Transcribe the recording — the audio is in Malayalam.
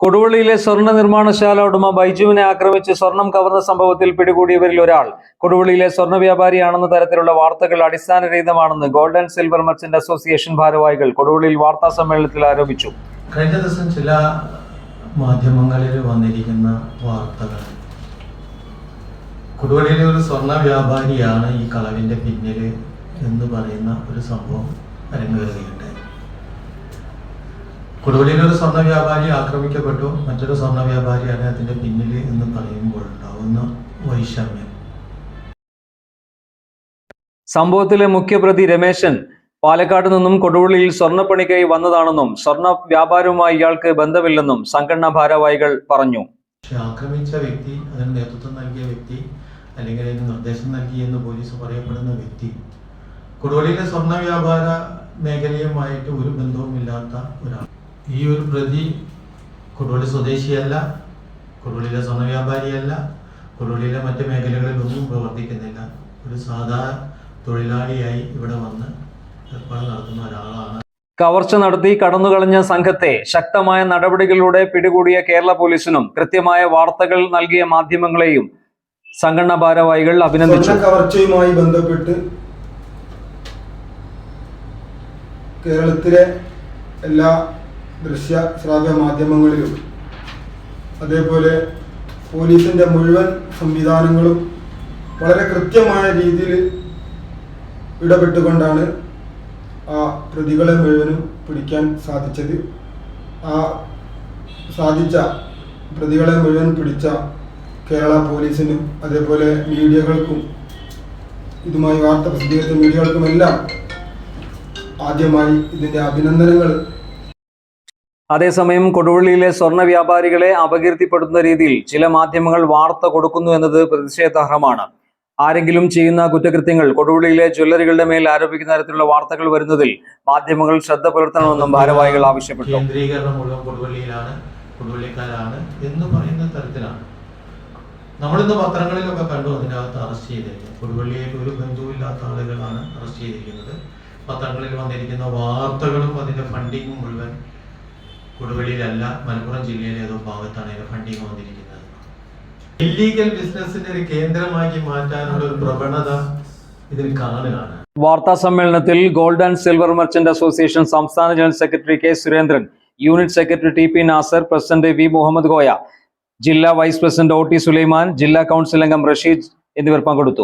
കൊടുവള്ളിയിലെ സ്വർണ നിർമ്മാണശാല ഉടമ ബൈജുവിനെ ആക്രമിച്ച് സ്വർണം കവർന്ന സംഭവത്തിൽ പിടികൂടിയവരിൽ ഒരാൾ. കൊടുവള്ളിയിലെ സ്വർണ വ്യാപാരിയാണെന്ന തരത്തിലുള്ള വാർത്തകൾ അടിസ്ഥാനരഹിതമാണെന്ന് gold and silver merchant association ഭാരവാഹികൾ കൊടുവള്ളിയിൽ വാർത്താ സമ്മേളനത്തിൽ ആരോപിച്ചു. കഴിഞ്ഞ ദിവസം ചില മാധ്യമങ്ങളിൽ വന്നിരിക്കുന്ന വാർത്തകൾ. കൊടുവള്ളിയിലെ ഒരു സ്വർണ വ്യാപാരിയാണ് ഈ കളവിന്റെ പിന്നിൽ എന്ന് പറയുന്ന ഒരു സംഭവം അരങ്ങേറുകയുണ്ടായി. കൊടുവള്ളിയിലെ ഒരു സ്വർണ വ്യാപാരി ആക്രമിക്കപ്പെട്ടു. മറ്റൊരു സ്വർണ വ്യാപാരിയാണ് അതിന്റെ പിന്നിൽ എന്ന് പറയുമ്പോൾ ഉണ്ടാവുന്ന വൈഷമ്യം. സംഭവത്തിലെ മുഖ്യപ്രതി രമേശൻ പാലക്കാട് നിന്നും കൊടുവള്ളിയിൽ സ്വർണപ്പണിക്കായി വന്നതാണെന്നും സ്വർണ വ്യാപാരവുമായി ഇയാൾക്ക് ബന്ധമില്ലെന്നും സംഘടനാ ഭാരവാഹികൾ പറഞ്ഞു. പക്ഷെ ആക്രമിച്ച വ്യക്തി അതിന് നേതൃത്വം നൽകിയ വ്യക്തി അല്ലെങ്കിൽ അതിന് നിർദ്ദേശം നൽകി എന്ന് പോലീസ് പറയപ്പെടുന്ന വ്യക്തി കൊടുവള്ളിയിലെ സ്വർണ വ്യാപാര മേഖലയുമായിട്ട് ഒരു ബന്ധവുമില്ലാത്ത ഒരാൾ. ഈ ഒരു പ്രതി കൊടുവള്ളി സ്വദേശിയല്ല കൊടുവള്ളിയിലെ സ്വർണ വ്യാപാരിയല്ല കൊടുവള്ളിയിലെ മറ്റ് മേഖലകളിലൊന്നും പ്രവർത്തിക്കുന്നില്ല. ഒരു സാധാ തൊഴിലാളിയായി ഇവിടെ വന്ന് ഏർപ്പാട് നടത്തുന്ന ഒരാളാണ്. കവർച്ച നടത്തി കടന്നുകളഞ്ഞ സംഘത്തെ ശക്തമായ നടപടികളിലൂടെ പിടികൂടിയ കേരള പോലീസിനും കൃത്യമായ വാർത്തകൾ നൽകിയ മാധ്യമങ്ങളെയും സംഘടനാ ഭാരവാഹികൾ അഭിനന്ദിച്ചു. കവർച്ചയുമായി ബന്ധപ്പെട്ട് കേരളത്തിലെ എല്ലാ ദൃശ്യ ശ്രാവ്യ മാധ്യമങ്ങളിലും. അതേപോലെ പോലീസിന്റെ മുഴുവൻ സംവിധാനങ്ങളും വളരെ കൃത്യമായ രീതിയിൽ ഇടപെട്ടുകൊണ്ടാണ് ആ പ്രതികളെ മുഴുവനും പിടിക്കാൻ സാധിച്ചത്. ആ സാധിച്ച പ്രതികളെ മുഴുവൻ പിടിച്ച കേരള പോലീസിനും അതേപോലെ മീഡിയകൾക്കും ഇതുമായി വാർത്ത പ്രസിദ്ധീകരിച്ച മീഡിയകൾക്കുമെല്ലാം ആദ്യമായി ഇതിന്റെ അഭിനന്ദനങ്ങൾ അതേസമയം കൊടുവള്ളിയിലെ സ്വർണ വ്യാപാരികളെ അപകീർത്തിപ്പെടുത്തുന്ന രീതിയിൽ ചില മാധ്യമങ്ങൾ വാർത്ത കൊടുക്കുന്നു എന്നത് പ്രതിഷേധാർഹമാണ്. ആരെങ്കിലും ചെയ്യുന്ന കുറ്റകൃത്യങ്ങൾ കൊടുവള്ളിയിലെ ജ്വല്ലറികളുടെ മേൽ ആരോപിക്കുന്ന തരത്തിലുള്ള വാർത്തകൾ വരുന്നതിൽ മാധ്യമങ്ങൾ ശ്രദ്ധ പുലർത്തണമെന്നും ഭാരവാഹികൾ ആവശ്യപ്പെട്ടു. കൊടുവള്ളിയിലാണ് കൊടുവള്ളിക്കാരാണ് എന്ന് പറയുന്ന തരത്തിലാണ്. നമ്മളിന്ന് പത്രങ്ങളിലൊക്കെ കണ്ടു അതിനകത്ത് അറസ്റ്റ് ചെയ്തിരിക്കുന്നത് കൊടുവള്ളിയിൽ ഒരു ബന്ധുവില്ലാത്ത ആളുകളാണ് അറസ്റ്റ് ചെയ്തിരിക്കുന്നത്. പത്രങ്ങളിൽ വന്നിരിക്കുന്ന വാർത്തകളും അതിന്റെ ഫണ്ടിങ്ങും മുഴുവൻ കൊടുവള്ളിയിലല്ല മലപ്പുറം ജില്ലയിലെ ഏതോ ഭാഗത്താണ് അതിന്റെ ഫണ്ടിങ് വന്നിരിക്കുന്നത്. ഇല്ലീഗൽ ബിസിനസിന്റെ ഒരു കേന്ദ്രമാക്കി മാറ്റാനുള്ള ഒരു പ്രവണത ഇതിൽ കാണുകയാണ്. വാർത്താ സമ്മേളനത്തിൽ gold and silver merchant association സംസ്ഥാന general secretary K Surendran unit secretary T P Nasar president V Muhammad Goya ജില്ലാ vice president O T Sulaiman ജില്ലാ കൗൺസിൽ അംഗം റഷീദ് എന്നിവർ പങ്കെടുത്തു.